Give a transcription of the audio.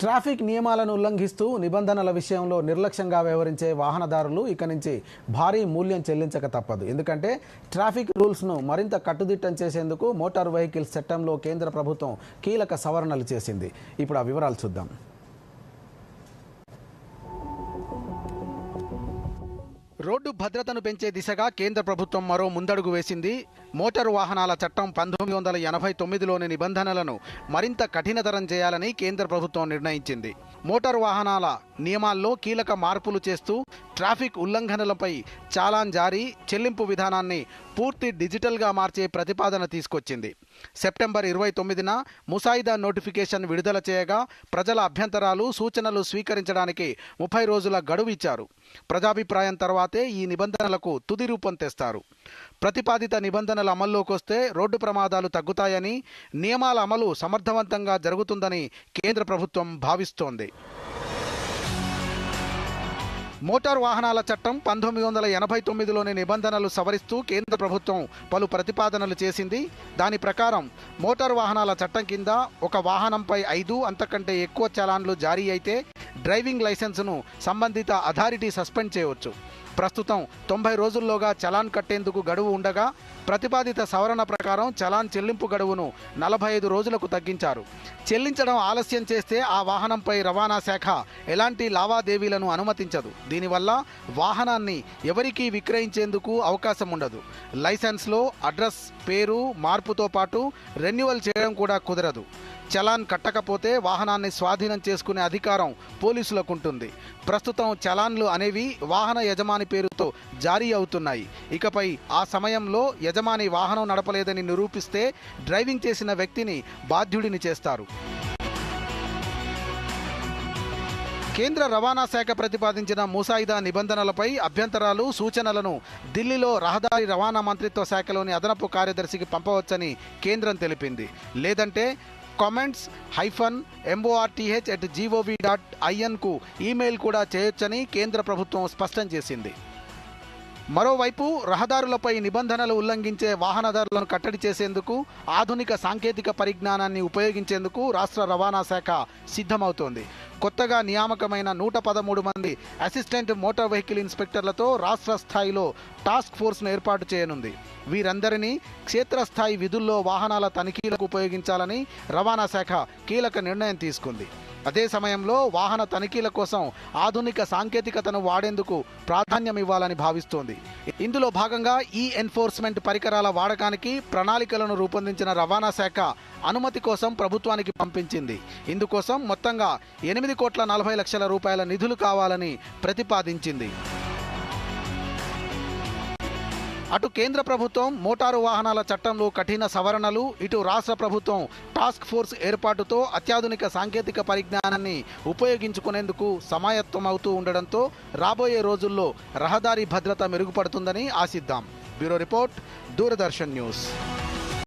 Traffic నియమాలను ఉల్లంఘిస్తూ నిబంధనల విషయంలో నిర్లక్ష్యంగా వ్యవహరించే వాహనదారులు ఇక నుంచి భారీ మూల్యం చెల్లించక తప్పదు. ఎందుకంటే ట్రాఫిక్ రూల్స్ను మరింత కట్టుదిట్టం చేసేందుకు మోటార్ వెహికల్స్ చట్టంలో కేంద్ర ప్రభుత్వం కీలక సవరణలు చేసింది. ఇప్పుడు ఆ వివరాలు చూద్దాం. రోడ్డు భద్రతను పెంచే దిశగా కేంద్ర ప్రభుత్వం మరో ముందడుగు వేసింది. మోటారు వాహనాల చట్టం పంతొమ్మిది వందల ఎనభై తొమ్మిదిలోని నిబంధనలను మరింత కఠినతరం చేయాలని కేంద్ర ప్రభుత్వం నిర్ణయించింది. మోటారు వాహనాల నియమాల్లో కీలక మార్పులు చేస్తూ ట్రాఫిక్ ఉల్లంఘనలపై చాలాన్ జారీ చెల్లింపు విధానాన్ని పూర్తి డిజిటల్గా మార్చే ప్రతిపాదన తీసుకొచ్చింది. సెప్టెంబర్ ఇరవై తొమ్మిదిన ముసాయిదా నోటిఫికేషన్ విడుదల చేయగా ప్రజల అభ్యంతరాలు సూచనలు స్వీకరించడానికి ముప్పై రోజుల గడువు ఇచ్చారు. ప్రజాభిప్రాయం తర్వాతే ఈ నిబంధనలకు తుది రూపం తెస్తారు. ప్రతిపాదిత నిబంధనలు అమల్లోకి వస్తే రోడ్డు ప్రమాదాలు తగ్గుతాయని నియమాల అమలు సమర్థవంతంగా జరుగుతుందని కేంద్ర ప్రభుత్వం భావిస్తోంది. మోటార్ వాహనాల చట్టం పంతొమ్మిది వందల ఎనభై తొమ్మిదిలోని నిబంధనలు సవరిస్తూ కేంద్ర ప్రభుత్వం పలు ప్రతిపాదనలు చేసింది. దాని ప్రకారం మోటార్ వాహనాల చట్టం కింద ఒక వాహనంపై ఐదు అంతకంటే ఎక్కువ చలాన్లు జారీ అయితే డ్రైవింగ్ లైసెన్స్ను సంబంధిత అథారిటీ సస్పెండ్ చేయవచ్చు. ప్రస్తుతం తొంభై రోజుల్లోగా చలాన్ కట్టేందుకు గడువు ఉండగా ప్రతిపాదిత సవరణ ప్రకారం చలాన్ చెల్లింపు గడువును నలభై ఐదు రోజులకు తగ్గించారు. చెల్లించడం ఆలస్యం చేస్తే ఆ వాహనంపై రవాణా శాఖ ఎలాంటి లావాదేవీలను అనుమతించదు. దీనివల్ల వాహనాన్ని ఎవరికీ విక్రయించేందుకు అవకాశం ఉండదు. లైసెన్స్లో అడ్రస్ పేరు మార్పుతో పాటు రెన్యువల్ చేయడం కూడా కుదరదు. చలాన్ కట్టకపోతే వాహనాన్ని స్వాధీనం చేసుకునే అధికారం పోలీసులకు ఉంటుంది. ప్రస్తుతం చలాన్లు అనేవి వాహన యజమాని పేరుతో జారీ అవుతున్నాయి. ఇకపై ఆ సమయంలో యజమాని వాహనం నడపలేదని నిరూపిస్తే డ్రైవింగ్ చేసిన వ్యక్తిని బాధ్యుడిని చేస్తారు. కేంద్ర రవాణా శాఖ ప్రతిపాదించిన ముసాయిదా నిబంధనలపై అభ్యంతరాలు సూచనలను ఢిల్లీలో రహదారి రవాణా మంత్రిత్వ శాఖలోని అదనపు కార్యదర్శికి పంపవచ్చని కేంద్రం తెలిపింది. లేదంటే comments hyphen MORTH at GOV dot ఐఎన్కు email కూడా చేయొచ్చని కేంద్ర ప్రభుత్వం స్పష్టం చేసింది. మరోవైపు రహదారులపై నిబంధనలు ఉల్లంఘించే వాహనదారులను కట్టడి చేసేందుకు ఆధునిక సాంకేతిక పరిజ్ఞానాన్ని ఉపయోగించేందుకు రాష్ట్ర రవాణా శాఖ సిద్ధమవుతోంది. కొత్తగా నియామకమైన నూట పదమూడు మంది అసిస్టెంట్ మోటార్ వెహికల్ ఇన్స్పెక్టర్లతో రాష్ట్ర స్థాయిలో టాస్క్ ఫోర్స్ను ఏర్పాటు చేయనుంది. వీరందరినీ క్షేత్రస్థాయి విధుల్లో వాహనాల తనిఖీలకు ఉపయోగించాలని రవాణా శాఖ కీలక నిర్ణయం తీసుకుంది. అదే సమయంలో వాహన తనిఖీల కోసం ఆధునిక సాంకేతికతను వాడేందుకు ప్రాధాన్యం ఇవ్వాలని భావిస్తోంది. ఇందులో భాగంగా ఈ ఎన్ఫోర్స్మెంట్ పరికరాల వాడకానికి ప్రణాళికలను రూపొందించిన రవాణా శాఖ అనుమతి కోసం ప్రభుత్వానికి పంపించింది. ఇందుకోసం మొత్తంగా ఎనిమిది కోట్ల నలభై లక్షల రూపాయల నిధులు కావాలని ప్రతిపాదించింది. అటు కేంద్ర ప్రభుత్వం మోటారు వాహనాల చట్టంలో కఠిన సవరణలు ఇటు రాష్ట్ర ప్రభుత్వం టాస్క్ ఫోర్స్ ఏర్పాటుతో అత్యాధునిక సాంకేతిక పరిజ్ఞానాన్ని ఉపయోగించుకునేందుకు సమాయత్తమవుతూ ఉండడంతో రాబోయే రోజుల్లో రహదారి భద్రత మెరుగుపడుతుందని ఆశిద్దాం. Bureau report Doordarshan news.